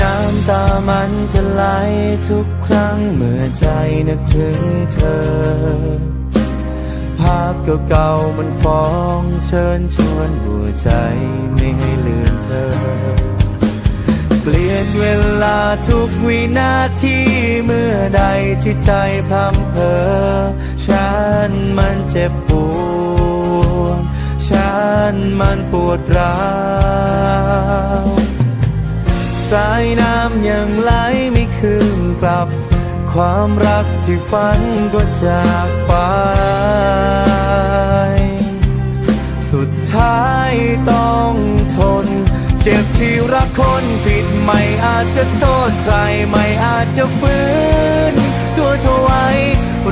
น้ำตามันจะไหลทุกครั้งเมื่อใจนึกถึงเธอ ภาพเก่าๆมันฟ้องเชิญชวนหัวใจไม่ให้ลืมเธอ เปลี่ยนเวลาทุกวินาทีเมื่อใดที่ใจพลัมเพอฉันมันเจ็บปวดฉันมันปวดร้าว สายน้ำยังไหลไม่คืนกลับ ความรักที่ฝันก็จากไป สุดท้ายต้องทน เจ็บที่รักคนผิดไม่อาจจะโทษใครไม่อาจจะฟื้น ตัวเธอไว้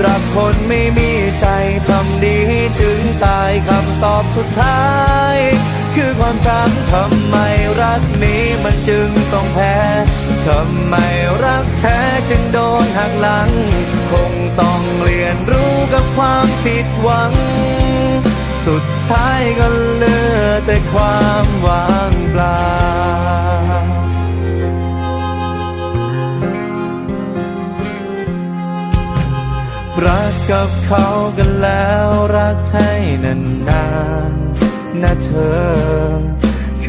รักคนไม่มีใจทำดีถึงตายคำตอบสุดท้าย คือความช้ำทำไมรัก จึงต้องแพ้ทำไมรักแท้จึงโดนหักหลัง คงต้องเรียนรู้กับความผิดหวัง สุดท้ายก็เหลือแต่ความว่างเปล่ารักกับเขากันแล้วรักให้นานๆนะเธอ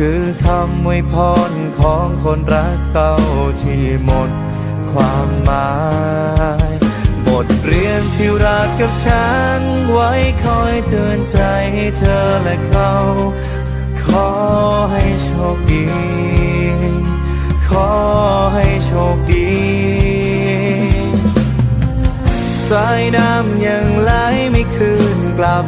คือคำอวยพรของคนรักเก่าที่หมดความหมาย บทเรียนที่รักกับฉัน ไว้คอยเตือนใจให้เธอและเขา ขอให้โชคดี ขอให้โชคดี สายน้ำยังไหลไม่คืนกลับ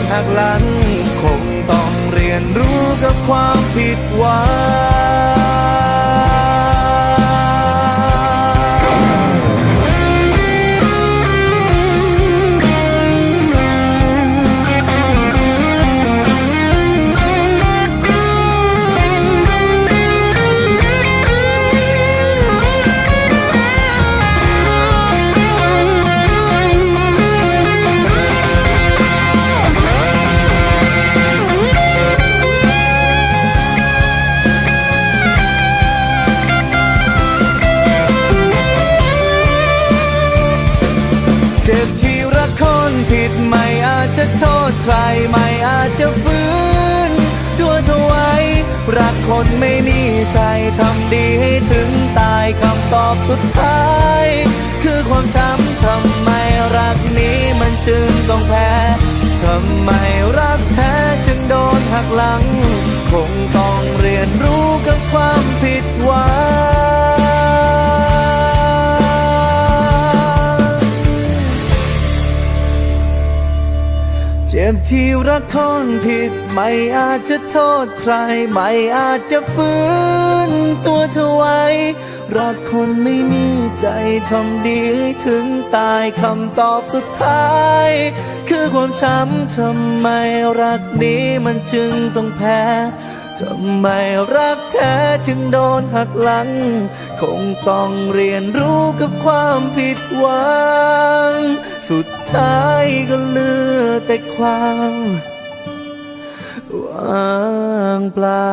หักลังคงต้องเรียนรู้กับความผิดหวัง จ็บที่รักคนผิดไม่อาจจะโทษใครไม่อาจจะฟื้นตัวเธอไว้ รักคนไม่มีใจทำดีให้ถึงตายคำตอบสุดท้าย คือความช้ำทำไมรักนี้มันจึงต้องแพ้ทำไมรักแท้จึงโดนหักหลัง คงต้องเรียนรู้กับความผิดหวัง ที่รักคนผิดไม่อาจจะโทษใคร ไม่อาจจะฟื้นตัวเธอไว้ รักคนไม่มีใจทำดีให้ถึงตายคำตอบสุดท้าย คือความช้ำทำไมรักนี้มันจึงต้องแพ้ทำไมรักแท้จึงโดนหักหลัง คงต้องเรียนรู้กับความผิดหวัง สุดท้ายก็ลื แต่ความว่างเปล่า